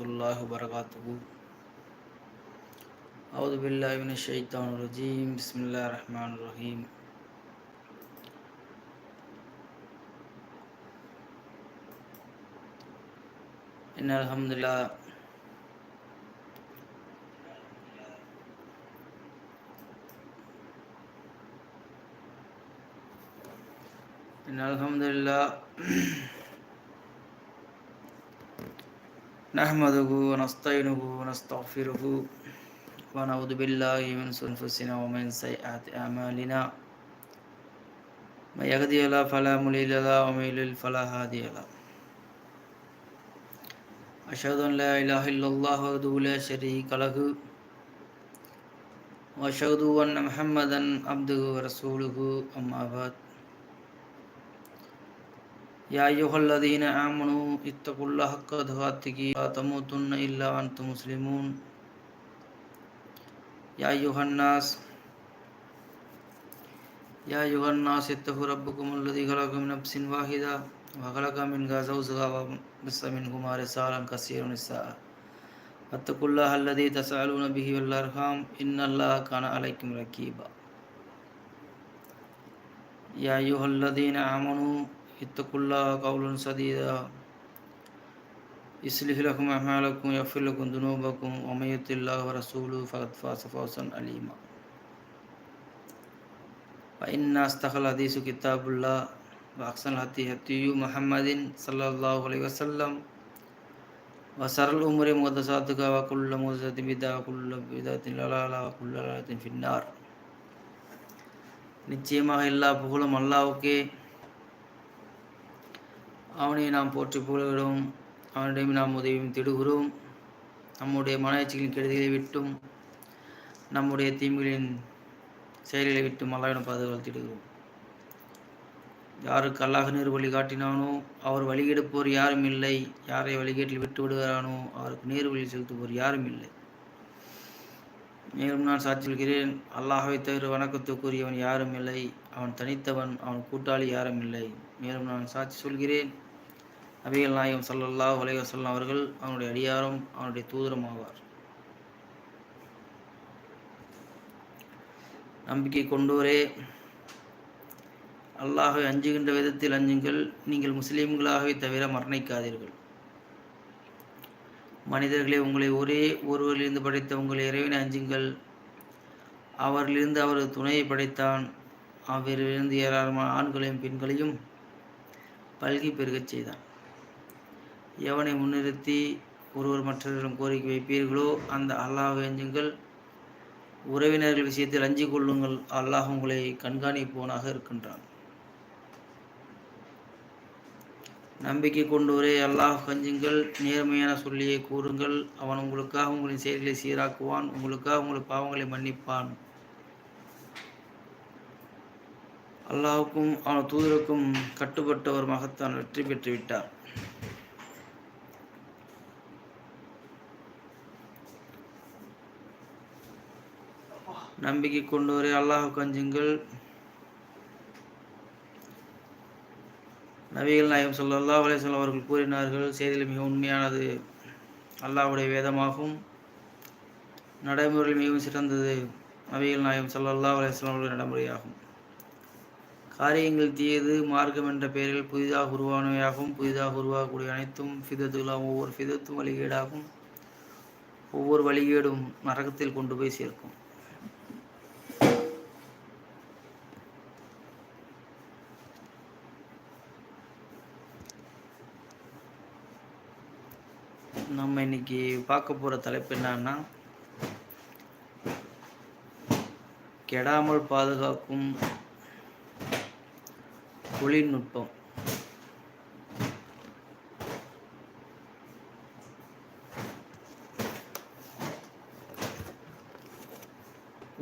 الله وبركاته. أعوذ بالله من الشيطان الرجيم. بسم الله الرحمن الرحيم. إن الحمد لله. إن الحمد لله. نحمده ونستعينه ونستغفره ونعوذ بالله من أنفسنا ومن سيئات أعمالنا. من يهدي الله فلا مضل له ومن يضلل فلا هادي له. أشهد أن لا إله إلا الله وحده لا شريك له. وأشهد أن محمدا عبده ورسوله أما بعد. يا أيها الذين آمنوا اتقوا الله حق تقاته لا تموتن إلا وأنتم مسلمون يا أيها الناس يا أيها الناس اتقوا ربكم الذي خلقكم من نفس واحدة وخلق منها زوجها وبث منهما رسالا كثيرا ونساء واتقوا الله الذي تسألون به والأرحام إن الله كان عليكم رقيبا يا أيها الذين آمنوا اتقوا الله قولا سديدا يصلح لكم أعمالكم يغفر لكم ذنوبكم ومن يطع الله ورسوله فقد فاز فوزا عليما فإن أصدق الحديث كتاب الله وأحسن الهدي هدي محمد صلى الله عليه وسلم وشر الأمور محدثاتها وكل محدثة بدعة وكل بدعة ضلالة وكل ضلالة في النار நிச்சயமாக எல்லா புகழும் அல்லாவுக்கே அவனை நாம் போற்றி புகழ்கிறோம். அவனிடம் நாம் உதவியும் திடுகிறோம். நம்முடைய மனச்சிகளின் கெடுதிகளை விட்டும் நம்முடைய தீமைகளின் செயல்களை விட்டும் அல்லாவிடம் பாதுகாத்திடுகிறோம் யாருக்கு அல்லாஹ் நேர் வழி காட்டினானோ அவர் வழிகெடுப்போர் யாரும் இல்லை. யாரை வழிகேட்டில் விட்டு விடுகிறானோ அவருக்கு நேர் வழி செலுத்துவோர் யாரும் இல்லை. மேலும் நான் சாட்சி சொல்கிறேன் தவிர வணக்கத்துக்குரியவன் யாரும் இல்லை. அவன் தனித்தவன் அவன் கூட்டாளி யாரும் இல்லை. மேலும் நான் சாட்சி சொல்கிறேன் நபிகள் நாயகம் சல்லல்லா உலக சொல்லம் அவர்கள் அவனுடைய அடியாரும் அவனுடைய தூதரும் ஆவார். நம்பிக்கை கொண்டோரே அல்லாஹை அஞ்சுகின்ற விதத்தில் அஞ்சுங்கள் நீங்கள் முஸ்லீம்களாகவே தவிர மரணிக்காதீர்கள். மனிதர்களே உங்களை ஒரே ஒருவரிலிருந்து படைத்த உங்கள் இறைவனை அஞ்சுங்கள். அவரிலிருந்து அவரது துணையை படைத்தான். அவரிலிருந்து ஏராளமான ஆண்களையும் பெண்களையும் பல்கி பெருகச் செய்தான். எவனை முன்னிறுத்தி ஒருவர் மற்றவரிடம் கோரிக்கை வைப்பீர்களோ அந்த அல்லாஹ் அஞ்சுங்கள். உறவினர்கள் விஷயத்தில் அஞ்சு கொள்ளுங்கள். அல்லாஹ் உங்களை கண்காணிப்போனாக இருக்கின்றான். நம்பிக்கை கொண்டோரே அல்லாஹ் கஞ்சுங்கள் நேர்மையான சொல்லியை கூறுங்கள். அவன் உங்களுக்காக உங்களின் செயல்களை சீராக்குவான். உங்களுக்காக உங்கள் பாவங்களை மன்னிப்பான். அல்லாஹுக்கும் அவன் தூதருக்கும் கட்டுப்பட்டவர் மகத்தான் வெற்றி பெற்றுவிட்டார். நம்பிக்கை கொண்டோரே அல்லாஹ் கஞ்சுங்கள். நபிகள் நாயகம் சொல்லல்லா அலேசல்லம் அவர்கள் கூறினார்கள் செய்தியில் மிக உண்மையானது. அல்லாஹுடைய வேதமாகும். நடைமுறையில் மிகவும் சிறந்தது. நபிகள் நாயகம் சொல்லல்லா அலேஸ்லாம் அவர்கள் நடைமுறையாகும். காரியங்கள் தீயது மார்க்கம் என்ற பெயரில் புதிதாக உருவானவையாகும். புதிதாக உருவாகக்கூடிய அனைத்தும் ஃபிதத்துலாம் ஒவ்வொரு ஃபிதத்தும் வழிகேடாகும். ஒவ்வொரு வழிகேடும் நரகத்தில் கொண்டு போய் சேர்க்கும். பார்க்க போகிற தலைப்பு என்னன்னா கெடாமல் பாதுகாக்கும் தொழில்நுட்பம்.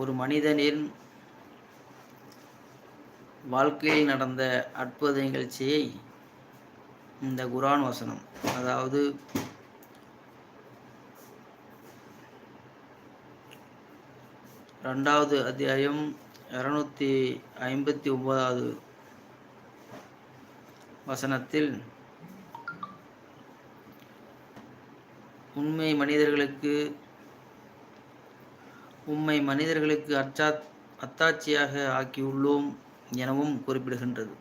ஒரு மனிதனின் வாழ்க்கையில் நடந்த அற்புத நிகழ்ச்சியை இந்த குரான் வசனம் அதாவது ரெண்டாவது அத்தியாயம் இரநூத்தி ஐம்பத்தி ஒன்பதாவது வசனத்தில் உண்மை மனிதர்களுக்கு உம்மை மனிதர்களுக்கு அச்சா அத்தாட்சியாக ஆக்கியுள்ளோம் எனவும் குறிப்பிடுகின்றது.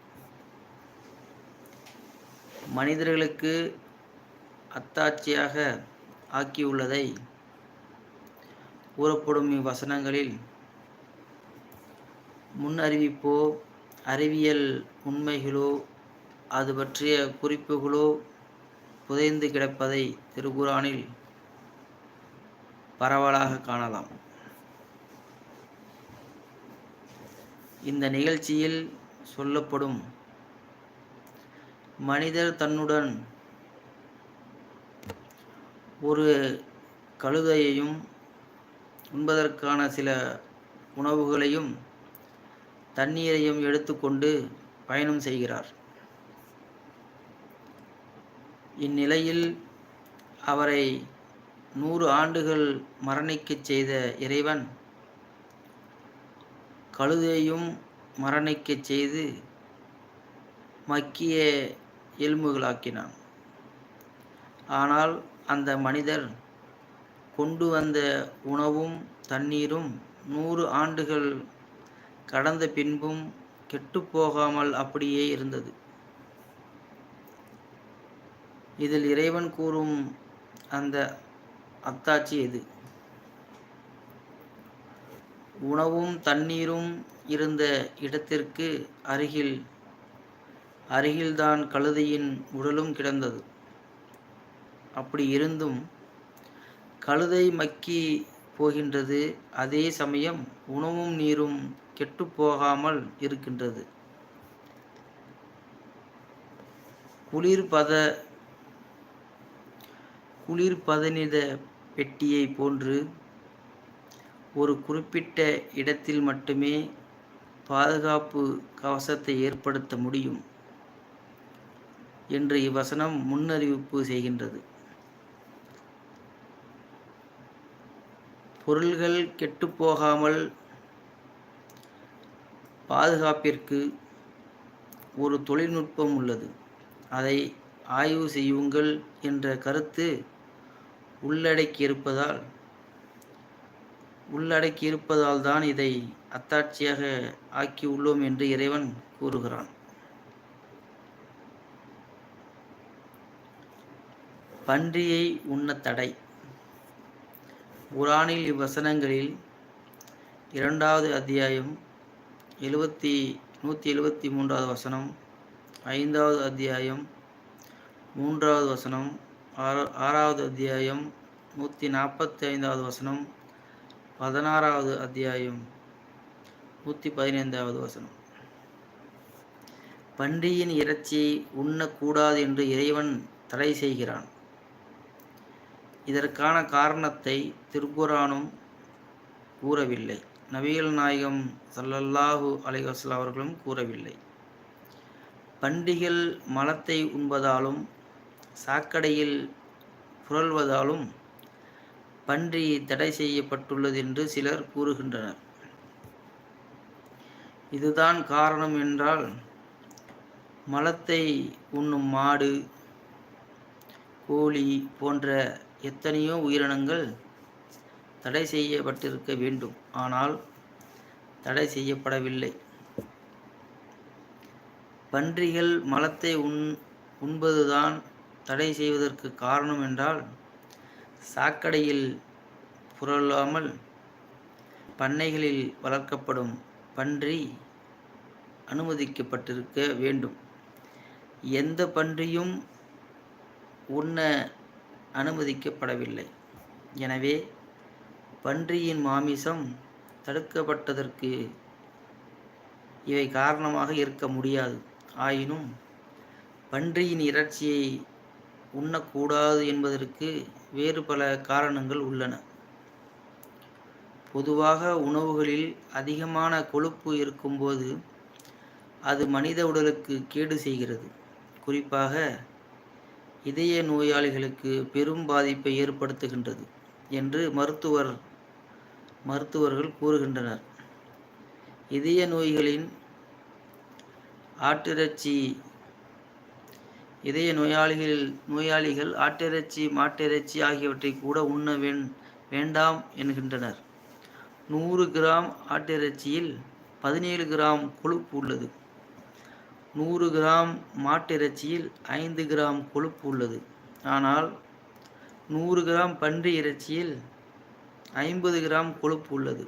மனிதர்களுக்கு அத்தாட்சியாக ஆக்கியுள்ளதை கூறப்படும் இவ்வசனங்களில் முன் அறிவிப்போ அறிவியல் உண்மைகளோ அது பற்றிய குறிப்புகளோ புதைந்து கிடப்பதை திருக்குறானில் பரவலாக காணலாம். இந்த நிகழ்ச்சியில் சொல்லப்படும் மனிதர் தன்னுடன் ஒரு கழுதையையும் உண்பதற்கான சில உணவுகளையும் தண்ணீரையும் எடுத்துக்கொண்டு பயணம் செய்கிறார். இந்நிலையில் அவரை நூறு ஆண்டுகள் மரணிக்கச் செய்த இறைவன் கழுதையும் மரணிக்கச் செய்து மக்கிய எலும்புகளாக்கினான். ஆனால் அந்த மனிதர் கொண்டு வந்த உணவும் தண்ணீரும் நூறு ஆண்டுகள் கடந்த பின்பும் கெட்டுப்போகாமல் அப்படியே இருந்தது. இதில் இறைவன் கூறும் அந்த அத்தாட்சி எது? உணவும் தண்ணீரும் இருந்த இடத்திற்கு அருகில் அருகில்தான் கழுதையின் உடலும் கிடந்தது. அப்படி இருந்தும் கழுதை மக்கி போகின்றது. அதே சமயம் உணவும் நீரும் கெட்டுப்போகாமல் இருக்கின்றது. குளிர்பத குளிர்பதனித பெட்டியை போன்று ஒரு குறிப்பிட்ட இடத்தில் மட்டுமே பாதுகாப்பு கவசத்தை ஏற்படுத்த முடியும் என்று இவ்வசனம் முன்னறிவிப்பு செய்கின்றது. பொருள்கள் கெட்டுப்போகாமல் பாதுகாப்பிற்கு ஒரு தொழில்நுட்பம் உள்ளது. அதை ஆய்வு செய்யுங்கள் என்ற கருத்து உள்ளடக்கியிருப்பதால் உள்ளடக்கியிருப்பதால் தான் இதை அத்தாட்சியாக ஆக்கியுள்ளோம் என்று இறைவன் கூறுகிறான். பன்றியை உண்ண தடை. குரானில் இவ்வசனங்களில் இரண்டாவது அத்தியாயம் எழுபத்தி நூற்றி எழுபத்தி மூன்றாவது வசனம் ஐந்தாவது அத்தியாயம் மூன்றாவது வசனம் ஆறு ஆறாவது அத்தியாயம் நூற்றி நாற்பத்தி ஐந்தாவது வசனம் பதினாறாவது அத்தியாயம் நூற்றி பதினைந்தாவது வசனம். பன்றியின் இறைச்சியை உண்ணக்கூடாது என்று இறைவன் தடை செய்கிறான். இதற்கான காரணத்தை திருக்குரானும் கூறவில்லை. நபிகள் நாயகம் சல்லல்லாஹு அலைவாஸ்லாம் அவர்களும் கூறவில்லை. பண்டிகள் மலத்தை உண்பதாலும் சாக்கடையில் புரள்வதாலும் பன்றி தடை செய்யப்பட்டுள்ளது என்று சிலர் கூறுகின்றனர். இதுதான் காரணம் என்றால் மலத்தை உண்ணும் மாடு கோழி போன்ற எத்தனையோ உயிரினங்கள் தடை செய்யப்பட்டிருக்க வேண்டும். ஆனால் தடை செய்யப்படவில்லை. பன்றிகள் மலத்தை உண் உண்பதுதான் தடை செய்வதற்கு காரணம் என்றால் சாக்கடையில் புரளாமல் பண்ணைகளில் வளர்க்கப்படும் பன்றி அனுமதிக்கப்பட்டிருக்க வேண்டும். எந்த பன்றியும் உண்ண அனுமதிக்கப்படவில்லை. எனவே பன்றியின் மாமிசம் தடுக்கப்பட்டதற்கு இவை காரணமாக இருக்க முடியாது. ஆயினும் பன்றியின் இறைச்சியை உண்ணக்கூடாது என்பதற்கு வேறு பல காரணங்கள் உள்ளன. பொதுவாக உணவுகளில் அதிகமான கொழுப்பு இருக்கும்போது அது மனித உடலுக்கு கேடு செய்கிறது. குறிப்பாக இதய நோயாளிகளுக்கு பெரும் பாதிப்பை ஏற்படுத்துகின்றது என்று மருத்துவர் மருத்துவர்கள் கூறுகின்றனர். இதய நோய்களின் ஆட்டிறைச்சி இதய நோயாளிகள் நோயாளிகள் ஆட்டிறைச்சி மாட்டிறைச்சி ஆகியவற்றை கூட உண்ண வேண்டாம் என்கின்றனர். நூறு கிராம் ஆட்டிறைச்சியில் பதினேழு கிராம் கொழுப்பு உள்ளது. நூறு கிராம் மாட்டிறைச்சியில் ஐந்து கிராம் கொழுப்பு உள்ளது. ஆனால் நூறு கிராம் பன்றி இறைச்சியில் ஐம்பது கிராம் கொழுப்பு உள்ளது.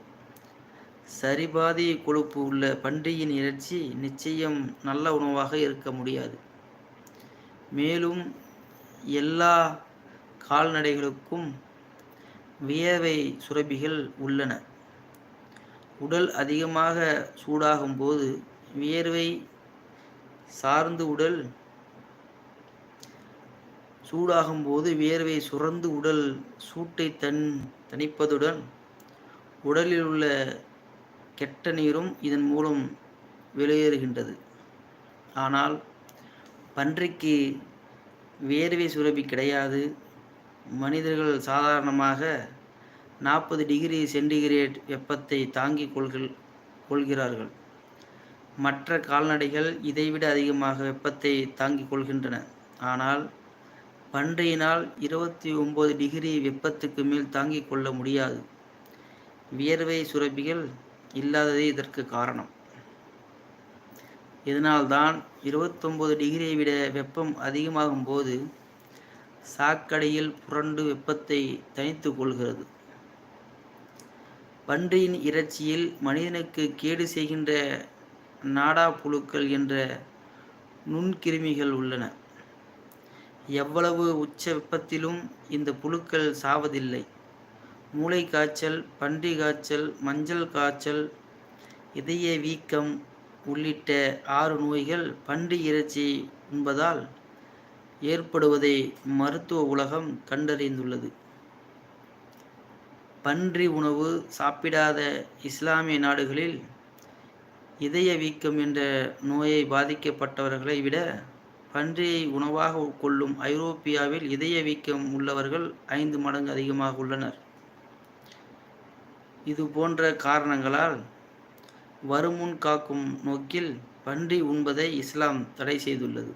சரிபாதி கொழுப்பு உள்ள பன்றியின் இறைச்சி நிச்சயம் நல்ல உணவாக இருக்க முடியாது. மேலும் எல்லா கால்நடைகளுக்கும் வியர்வை சுரபிகள் உள்ளன. உடல் அதிகமாக சூடாகும் போது வியர்வை சார்ந்து உடல் சூடாகும் போது வியர்வை சுரந்து உடல் சூட்டை தன் தணிப்பதுடன் உடலில் உள்ள கெட்ட நீரும் இதன் மூலம் வெளியேறுகின்றது. ஆனால் பன்றிக்கு வேர்வை சுரபி கிடையாது. மனிதர்கள் சாதாரணமாக நாற்பது டிகிரி சென்டிகிரேட் வெப்பத்தை தாங்கிக் கொள்கள் கொள்கிறார்கள். மற்ற கால்நடைகள் இதைவிட அதிகமாக வெப்பத்தை தாங்கிக் கொள்கின்றன. ஆனால் பன்றியினால் இருபத்தி ஒம்பது டிகிரி வெப்பத்துக்கு மேல் தாங்கிக் கொள்ள முடியாது. வியர்வை சுரப்பிகள் இல்லாததே இதற்கு காரணம். இதனால்தான் இருபத்தொம்பது டிகிரியை விட வெப்பம் அதிகமாகும் போது சாக்கடையில் புரண்டு வெப்பத்தை தனித்து கொள்கிறது. பன்றியின் இறைச்சியில் மனிதனுக்கு கேடு செய்கின்ற நாடா புழுக்கள் என்ற நுண்கிருமிகள் உள்ளன. எவ்வளவு உச்ச வெப்பத்திலும் இந்த புழுக்கள் சாவதில்லை. மூளை காய்ச்சல் பன்றி காய்ச்சல் மஞ்சள் காய்ச்சல் இதய வீக்கம் உள்ளிட்ட ஆறு நோய்கள் பன்றி இறைச்சி உண்பதால் ஏற்படுவதை மருத்துவ உலகம் கண்டறிந்துள்ளது. பன்றி உணவு சாப்பிடாத இஸ்லாமிய நாடுகளில் இதய வீக்கம் என்ற நோயை பாதிக்கப்பட்டவர்களை விட பன்றியை உணவாக கொள்ளும் ஐரோப்பியாவில் இதய வீக்கம் உள்ளவர்கள் ஐந்து மடங்கு அதிகமாக உள்ளனர். இது போன்ற காரணங்களால் வருமுன் காக்கும் நோக்கில் பன்றி உண்பதை இஸ்லாம் தடை செய்துள்ளது.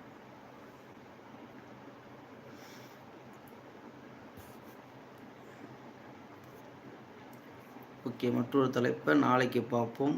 ஓகே மற்றொரு தலைப்பை நாளைக்கு பார்ப்போம்.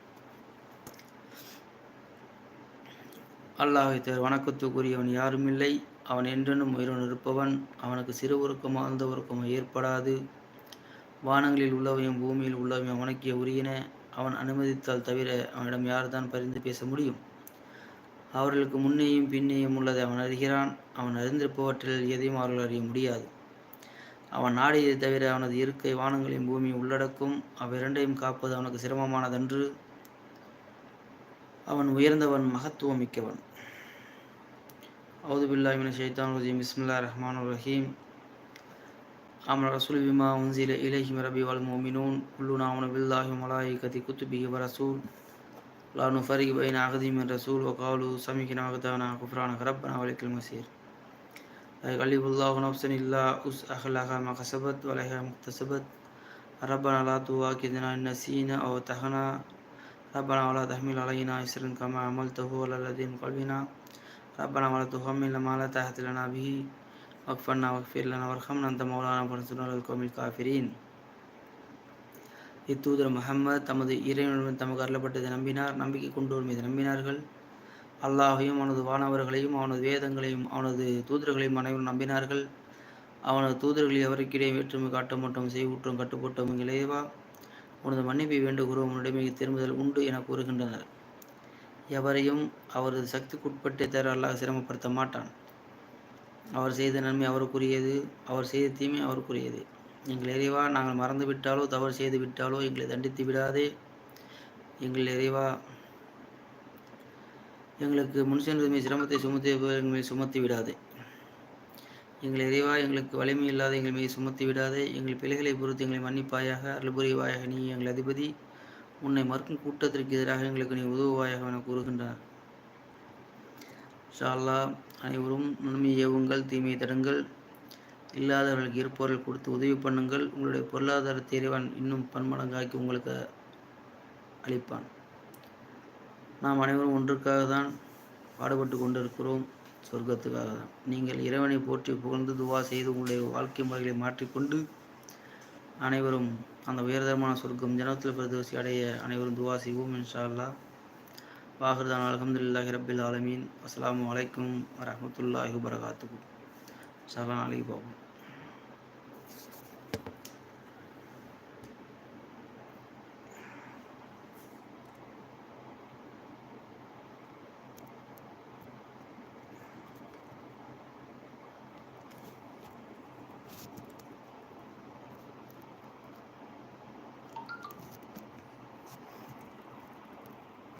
அல்லாஹை தேர் வணக்கத்துக்குரியவன் யாரும் இல்லை அவன் என்றென்றும் உயிரோடு இருப்பவன். அவனுக்கு சிறு உருக்கமோ அந்த உருக்கமோ ஏற்படாது. வானங்களில் உள்ளவையும் பூமியில் உள்ளவையும் அவனுக்கே உரியன. அவன் அனுமதித்தால் தவிர அவனிடம் யார்தான் பரிந்து பேச முடியும்? அவர்களுக்கு முன்னேயும் பின்னேயும் உள்ளதை அவன் அறிகிறான். அவன் அறிந்திருப்பவற்றில் எதையும் அவர்கள் அறிய முடியாது. அவன் நாடியதை தவிர அவனது இருக்கை வானங்களையும் பூமியும் உள்ளடக்கும். அவ்விரண்டையும் காப்பது அவனுக்கு சிரமமானதன்று. அவன் உயர்ந்தவன் மகத்துவம் أعوذ بالله من الشيطان الرجيم. بسم الله الرحمن الرحيم. أمر رسول بما أنزل إليه من ربي والمؤمنون. كلنا آمن بالله وملائكته كتبه ورسول لا نفرق بين أحد من رسول وقالوا سمعنا وقدانا غفرانك ربنا ولك المسير لا يكلف الله نفسا إلا أس ما كسبت ولا هي مكتسبت ربنا لا تواكدنا إن نسينا أو تهنا ربنا ولا تحمل علينا إسرا كما عملته على الذين قلبنا ربنا ولا تحملنا ما لا طاقة لنا به வக்ஃபன்னா வக்ஃபிர் லனா வர்ஹம்னா அந்த மௌலானா பன்சுனல் கோமில் காஃபிரீன் இத்தூதர் முகம்மது தமது இறைவனுடன் தமக்கு அருளப்பட்டதை நம்பினார் நம்பிக்கை கொண்டோர் மீது நம்பினார்கள் அல்லாஹையும் அவனது வானவர்களையும் அவனது வேதங்களையும் அவனது தூதர்களையும் அனைவரும் நம்பினார்கள் அவனது தூதர்களில் எவருக்கிடையே வேற்றுமை காட்ட மட்டும் செய்வூற்றம் கட்டுப்பட்டோம் இளையவா உனது மன்னிப்பை வேண்டுகிறோம் உன்னிடமே திரும்புதல் உண்டு என கூறுகின்றனர் எவரையும் அவரது சக்திக்குட்பட்டே தர அல்லாஹ் சிரமப்படுத்த மாட்டான். அவர் செய்த நன்மை அவருக்குரியது அவர் செய்த தீமை அவருக்குரியது. எங்கள் இறைவா நாங்கள் மறந்து விட்டாலோ தவறு செய்து விட்டாலோ எங்களை தண்டித்து விடாதே. எங்கள் இறைவா எங்களுக்கு முன் சென்றதுமே சிரமத்தை சுமத்தி எங்கள் சுமத்தி விடாதே. எங்கள் இறைவா எங்களுக்கு வலிமை இல்லாத எங்கள் மீது சுமத்தி விடாதே. எங்கள் பிழைகளை பொறுத்து எங்களை மன்னிப்பாயாக அருள் புரிவாயாக நீ எங்கள் அதிபதி. உன்னை மறுக்கும் கூட்டத்திற்கு எதிராக எங்களுக்கு நீ உதவுவாயாக என கூறுகின்றார். ஷால்லா அனைவரும் நன்மை ஏவுங்கள் தீமையை தடுங்கள். இல்லாதவர்களுக்கு இருப்பவர்கள் கொடுத்து உதவி பண்ணுங்கள். உங்களுடைய பொருளாதாரத்தை இறைவன் இன்னும் பன்மடங்காக்கி உங்களுக்கு அளிப்பான். நாம் அனைவரும் ஒன்றுக்காக தான் பாடுபட்டு கொண்டிருக்கிறோம். சொர்க்கத்துக்காக தான். நீங்கள் இறைவனை போற்றி புகழ்ந்து துவா செய்து உங்களுடைய வாழ்க்கை முறைகளை மாற்றிக்கொண்டு அனைவரும் அந்த உயர்தரமான சொர்க்கம் ஜனத்தில் பிரதோசி அடைய அனைவரும் துவா செய்வோம் இன்ஷா வாகர்தான் வாஹர்தான் அலமதுல்லாஹி ரபில் ஆலமீன். அஸ்லாம் அலைக்கும் வரமத்துல்லாஹி வரகாத்துக்கும் சலாம் பாபு